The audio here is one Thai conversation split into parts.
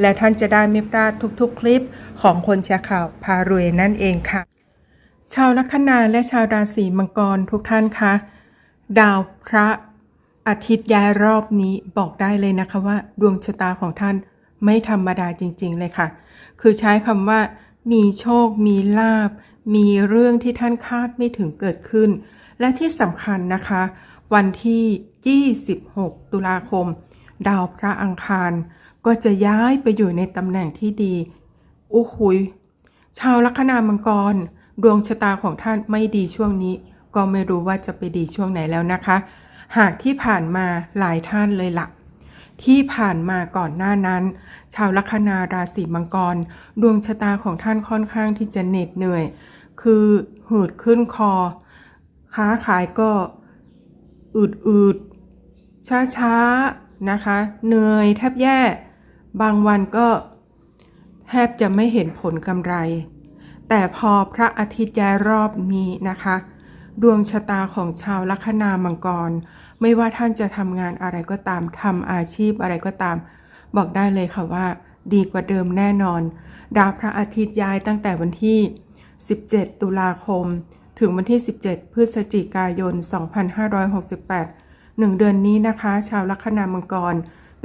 และท่านจะได้ไม่พลาดทุกๆ คลิปของคนแชร์ข่าวพารวยนั่นเองค่ะ ชาวลัคนาและชาวราศีมังกรทุกท่านคะดาวพระอาทิตย์ย้ายรอบนี้บอกได้เลยนะคะว่า ดวงชะตาของท่านไม่ธรรมดาจริง ๆ เลยค่ะ คือใช้คำว่า มีโชค มีลาบ มีเรื่องที่ท่านคาดไม่ถึงเกิดขึ้น และที่สำคัญนะคะ วันที่ 26 ตุลาคม ดาวพระอังคาร ก็จะย้ายไปอยู่ในตำแหน่งที่ดีโอ้โหุยชาวลัคนามังกร ดวงชะตาของท่านไม่ดีช่วงนี้ ก็ไม่รู้ว่าจะไปดีช่วงไหนแล้วนะคะ หากที่ผ่านมาหลายท่านเลยละ่ะ ที่ผ่านมาก่อนหน้านั้น ชาวลัคนาราศีมังกร ดวงชะตาของท่านค่อนข้างที่จะเหน็ดเหนื่อย คือหืดขึ้นคอ ค้าขายก็อืดๆช้าๆนะคะ เหนื่อยแทบแย่ บางวันก็แทบจะไม่เห็นผลกำไร แต่พอพระอาทิตย์ย้ายรอบนี้นะคะ ดวงชะตาของชาวลัคนามังกร ไม่ว่าท่านจะทำงานอะไรก็ตามทำอาชีพอะไรก็ตาม บอกได้เลยค่ะว่า ดีกว่าเดิมแน่นอน ดาวพระอาทิตย์ย้ายตั้งแต่วันที่ 17 ตุลาคม ถึงวันที่ 17 พฤศจิกายน 2568หนึ่งเดือนนี้นะคะ ชาวลัคนามังกร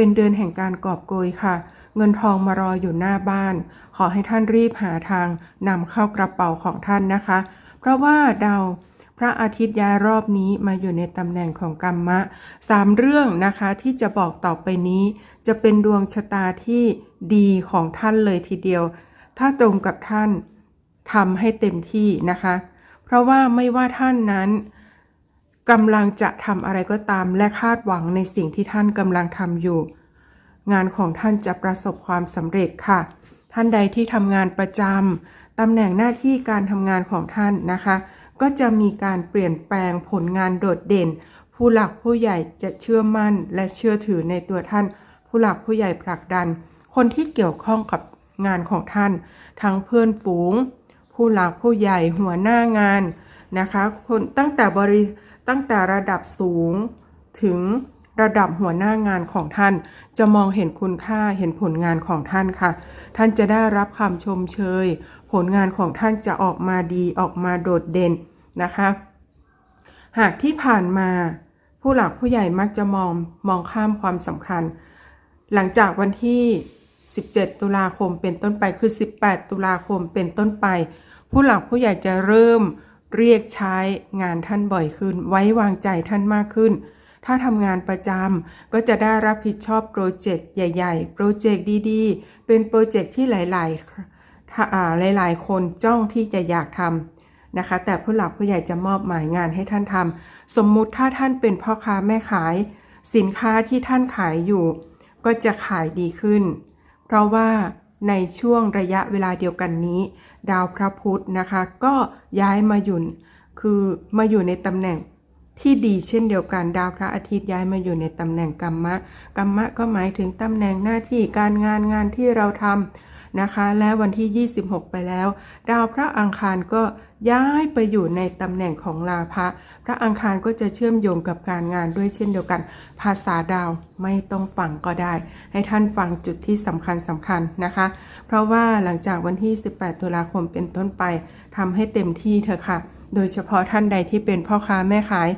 เป็นเดือนแห่งการกอบโกยค่ะ เงินทองมารออยู่หน้าบ้าน ขอให้ท่านรีบหาทางนำเข้ากระเป๋าของท่านนะคะ เพราะว่าดาวพระอาทิตย์ย้ายรอบนี้มาอยู่ในตำแหน่งของกรรมะสามเรื่องนะคะที่จะบอกต่อไปนี้ จะเป็นดวงชะตาที่ดีของท่านเลยทีเดียว ถ้าตรงกับท่านทำให้เต็มที่นะคะ เพราะว่าไม่ว่าท่านนั้น กำลังจะทำอะไรก็ตามและคาดหวังในสิ่งที่ท่านกำลังทำอยู่ งานของท่านจะประสบความสำเร็จค่ะ ท่านใดที่ทำงานประจำตำแหน่งหน้าที่การทำงานของท่านนะคะ ก็จะมีการเปลี่ยนแปลงผลงานโดดเด่น ผู้หลักผู้ใหญ่จะเชื่อมั่นและเชื่อถือในตัวท่าน ผู้หลักผู้ใหญ่ผลักดัน คนที่เกี่ยวข้องกับงานของท่าน ทั้งเพื่อนฝูง ผู้หลักผู้ใหญ่หัวหน้างานนะคะคนตั้งแต่บริ ตั้งแต่ระดับสูงถึงระดับหัวหน้างานของท่าน จะมองเห็นคุณค่าเห็นผลงานของท่านค่ะ ท่านจะได้รับคำชมเชย ผลงานของท่านจะออกมาดีออกมาโดดเด่นนะคะ หากที่ผ่านมาผู้หลักผู้ใหญ่มักจะมองมองข้ามความสำคัญ หลังจากวันที่ 17 ตุลาคมเป็นต้นไปคือ 18 ตุลาคมเป็นต้นไป ผู้หลักผู้ใหญ่จะเริ่ม เรียกใช้งานท่านบ่อยขึ้น ไว้วางใจท่านมากขึ้น ถ้าทำงานประจำก็จะได้รับผิดชอบโปรเจกต์ใหญ่ ๆ โปรเจกต์ดีๆ เป็นโปรเจกต์ที่หลายๆถ้าหลายๆ คนจ้องที่จะอยากทำนะคะ แต่ผู้หลักผู้ใหญ่จะมอบหมายงานให้ท่านทำสมมุติถ้าท่านเป็นพ่อค้าแม่ขาย สินค้าที่ท่านขายอยู่ ก็จะขายดีขึ้น เพราะว่า ในช่วงระยะเวลาเดียวกันนี้ ดาวพระพุธนะคะ ก็ย้ายมาอยู่คือมาอยู่ในตำแหน่งที่ดีเช่นเดียวกันดาวพระอาทิตย์ย้ายมาอยู่ในตำแหน่งกัมมะกัมมะก็หมายถึงตำแหน่งหน้าที่การงานงานที่เราทำ นะคะ และวันที่ 26 ไปแล้ว ดาวพระอังคารก็ย้ายไปอยู่ในตำแหน่งของลาภะพระอังคารก็จะเชื่อมโยงกับการงานด้วยเช่นเดียวกัน ภาษาดาวไม่ต้องฟังก็ได้ ให้ท่านฟังจุดที่สำคัญสำคัญนะคะ เพราะว่าหลังจากวันที่ 18 ตุลาคมเป็นต้นไปทำให้เต็มที่เถอะค่ะ โดยเฉพาะท่านใดที่เป็นพ่อค้าแม่ขาย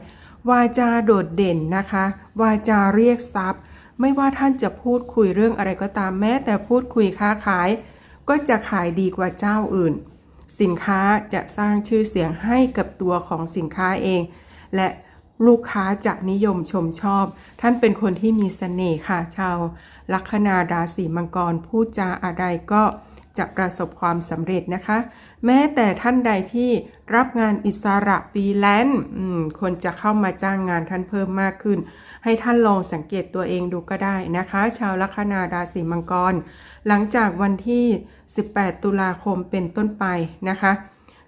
วาจาโดดเด่นนะคะ วาจาเรียกทรัพย์ ไม่ว่าท่านจะพูดคุยเรื่องอะไรก็ตามแม้แต่พูดคุยค้าขาย ก็จะขายดีกว่าเจ้าอื่น สินค้าจะสร้างชื่อเสียงให้กับตัวของสินค้าเอง และลูกค้าจะนิยมชมชอบ ท่านเป็นคนที่มีเสน่ห์ค่ะชาวลัคนาราศีมังกรพูดจาอะไรก็จะประสบความสำเร็จนะคะ แม้แต่ท่านใดที่รับงานอิสระฟรีแลนซ์คนจะเข้ามาจ้างงานท่านเพิ่มมากขึ้น ให้ท่านลองสังเกตตัวเองดูก็ได้นะคะ ชาวลัคนาราศีมังกร หลังจากวันที่ 18 ตุลาคมเป็นต้นไปนะคะ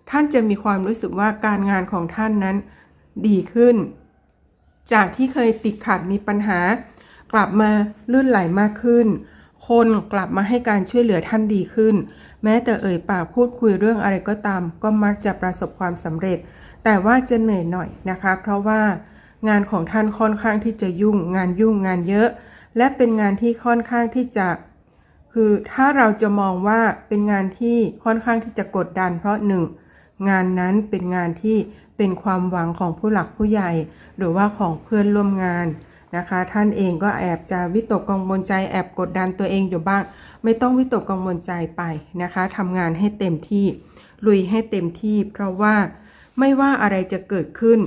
ท่านจะมีความรู้สึกว่าการงานของท่านนั้นดีขึ้น จากที่เคยติดขัดมีปัญหา กลับมาลื่นไหลมากขึ้น คนกลับมาให้การช่วยเหลือท่านดีขึ้น แม้แต่เอ่ยปากพูดคุยเรื่องอะไรก็ตาม ก็มักจะประสบความสำเร็จ แต่ว่าจะเหนื่อยหน่อยนะคะ เพราะว่า งานของท่านค่อนข้างที่จะยุ่ง งานยุ่งงานเยอะ และเป็นงานที่ค่อนข้างที่จะ คือถ้าเราจะมองว่าเป็นงานที่ค่อนข้างที่จะกดดัน เพราะหนึ่งงานนั้นเป็นงานที่เป็นความหวังของผู้หลักผู้ใหญ่ หรือว่าของเพื่อนร่วมงานนะคะ ท่านเองก็แอบจะวิตกกังวลใจแอบกดดันตัวเองอยู่บ้าง ไม่ต้องวิตกกังวลใจไปนะคะทำงานให้เต็มที่ลุยให้เต็มที่ เพราะว่าไม่ว่าอะไรจะเกิดขึ้น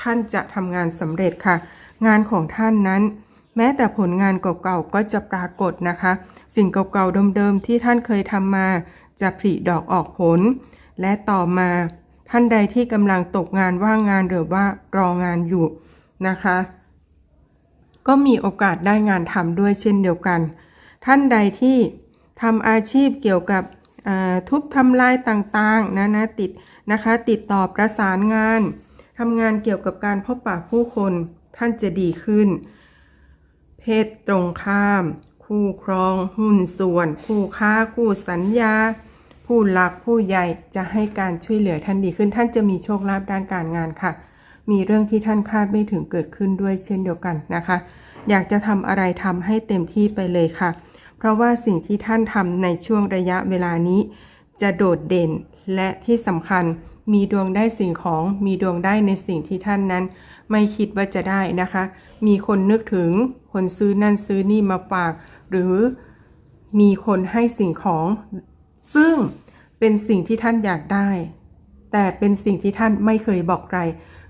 ท่านจะทำงานสำเร็จค่ะ งานของท่านนั้น แม้แต่ผลงานเก่าๆก็จะปรากฏนะคะ สิ่งเก่าๆเดิมๆที่ท่านเคยทำมา จะผลิดอกออกผล และต่อมาท่านใดที่กำลังตกงานว่างงานหรือว่ารองานอยู่นะคะ ก็มีโอกาสได้งานทำด้วยเช่นเดียวกัน ท่านใดที่ทำอาชีพเกี่ยวกับทุบทำลายต่างๆนะนะติดนะคะติดต่อประสานงานำงานเกี่ยวกับการพบปะผู้คนท่านจะดีขึ้น เพศตรงข้าม คู่ครอง หุ้นส่วน คู่ค้า คู่สัญญา ผู้หลักผู้ใหญ่จะให้การช่วยเหลือท่านดีขึ้น ท่านจะมีโชคลาภด้านการงานค่ะ มีเรื่องที่ท่านคาดไม่ถึงเกิดขึ้นด้วยเช่นเดียวกันนะคะ อยากจะทำอะไรทำให้เต็มที่ไปเลยค่ะ เพราะว่าสิ่งที่ท่านทำในช่วงระยะเวลานี้ จะโดดเด่นและที่สำคัญ มีดวงได้สิ่งของ มีดวงได้ในสิ่งที่ท่านนั้น ไม่คิดว่าจะได้นะคะ มีคนนึกถึงคนซื้อนั่นซื้อนี่มาฝาก หรือมีคนให้สิ่งของ ซึ่งเป็นสิ่งที่ท่านอยากได้ แต่เป็นสิ่งที่ท่านไม่เคยบอกใคร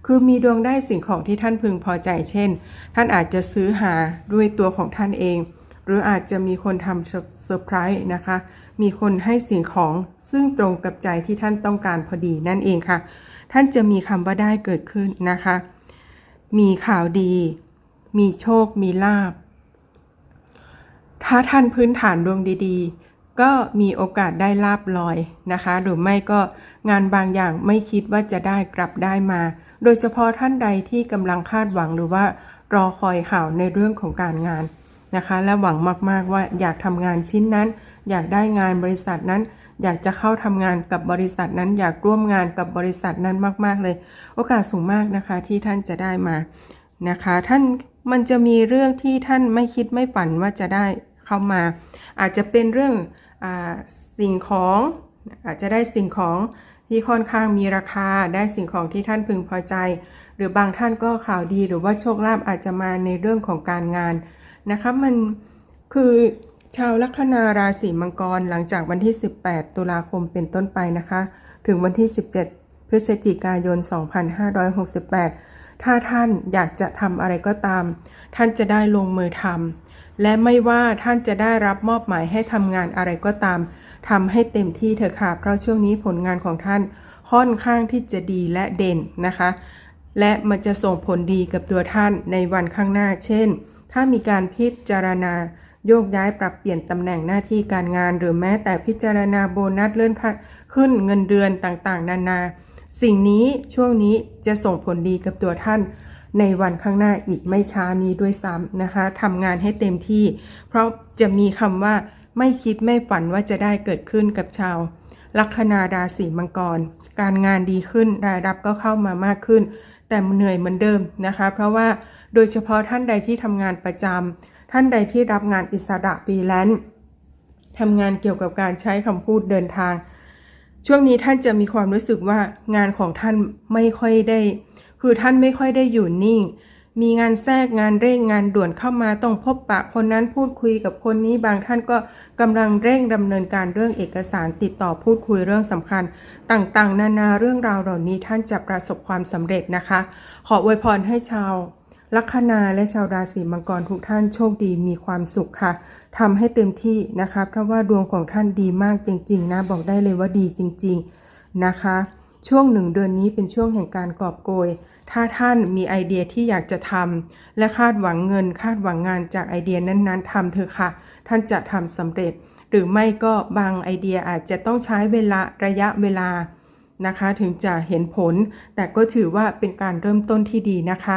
คือมีดวงได้สิ่งของที่ท่านพึงพอใจ เช่น ท่านอาจจะซื้อหาด้วยตัวของท่านเอง หรืออาจจะมีคนทำเซอร์ไพรส์นะคะ มีคนให้สิ่งของ ซึ่งตรงกับใจที่ท่านต้องการพอดีนั่นเองค่ะ ท่านจะมีคำว่าได้เกิดขึ้นนะคะ มีข่าวดี มีโชค มีลาบ ถ้าท่านพื้นฐานดวงดีๆ ก็มีโอกาสได้ลาบลอยนะคะ หรือไม่ก็งานบางอย่างไม่คิดว่าจะได้กลับได้มา โดยเฉพาะท่านใดที่กำลังคาดหวังหรือว่ารอคอยข่าวในเรื่องของการงานนะคะ และหวังมากๆว่าอยากทำงานชิ้นนั้น อยากได้งานบริษัทนั้น อยากจะเข้าทำงานกับบริษัทนั้น อยากร่วมงานกับบริษัทนั้นมาก ๆ เลย โอกาสสูงมากนะคะที่ท่านจะได้มานะคะ ท่านมันจะมีเรื่องที่ท่านไม่คิดไม่ฝันว่าจะได้เข้ามา อาจจะเป็นเรื่องอาสิ่งของอาจจะได้สิ่งของที่ค่อนข้างมีราคาได้สิ่งของที่ท่านพึงพอใจ หรือบางท่านก็ข่าวดีหรือว่าโชคลาภอาจจะมาในเรื่องของการงานนะคะมันคือ ชาวลัคนาราศีมังกรหลังจากวันที่ 18 ตุลาคมเป็นต้นไปนะคะ ถึงวันที่ 17 พฤศจิกายน 2568 ถ้าท่านอยากจะทำอะไรก็ตาม ท่านจะได้ลงมือทำและไม่ว่าท่านจะได้รับมอบหมายให้ทำงานอะไรก็ตามทำให้เต็มที่เถอะค่ะ เพราะช่วงนี้ผลงานของท่านค่อนข้างที่จะดีและเด่นนะคะ และมันจะส่งผลดีกับตัวท่านในวันข้างหน้า เช่น ถ้ามีการพิจารณา โยกย้ายปรับเปลี่ยนตำแหน่งหน้าที่การงาน หรือแม้แต่พิจารณาโบนัสเลื่อนขึ้นเงินเดือนต่างๆ นานา สิ่งนี้ช่วงนี้จะส่งผลดีกับตัวท่าน ในวันข้างหน้าอีกไม่ช้านี้ด้วยซ้ำนะคะทำงานให้เต็มที่ เพราะจะมีคำว่าไม่คิดไม่ฝันว่าจะได้เกิดขึ้นกับชาวลัคนาราศีมังกร การงานดีขึ้นรายรับก็เข้ามามากขึ้น แต่เหนื่อยเหมือนเดิมนะคะ เพราะว่าโดยเฉพาะท่านใดที่ทำงานประจำ ท่านใดที่รับงานอิสระฟรีแลนซ์ทำงานเกี่ยวกับการใช้คำพูดเดินทาง ช่วงนี้ท่านจะมีความรู้สึกว่างานของท่านไม่ค่อยได้ คือท่านไม่ค่อยได้อยู่นิ่ง มีงานแทรกงานเร่งงานด่วนเข้ามาต้องพบปะคนนั้นพูดคุยกับคนนี้บางท่านก็กำลังเร่งดำเนินการเรื่องเอกสารติดต่อพูดคุยเรื่องสำคัญ ต่างๆ นานาเรื่องราวเหล่านี้ท่านจะประสบความสำเร็จนะคะ ขออวยพรให้ชาว ลัคนาและชาวราศีมังกรทุกท่านโชคดีมีความสุขค่ะทำให้เต็มที่นะคะ เพราะว่าดวงของท่านดีมากจริง ๆ นะ บอกได้เลยว่าดีจริง ๆนะคะ ช่วงหนึ่งเดือนนี้เป็นช่วงแห่งการกอบโกย ถ้าท่านมีไอเดียที่อยากจะทำและคาดหวังเงิน คาดหวังงานจากไอเดียนั้นๆทำเถอะค่ะ ท่านจะทำสำเร็จ หรือไม่ก็บางไอเดียอาจจะต้องใช้เวลาระยะเวลานะคะ ถึงจะเห็นผล แต่ก็ถือว่าเป็นการเริ่มต้นที่ดีนะคะ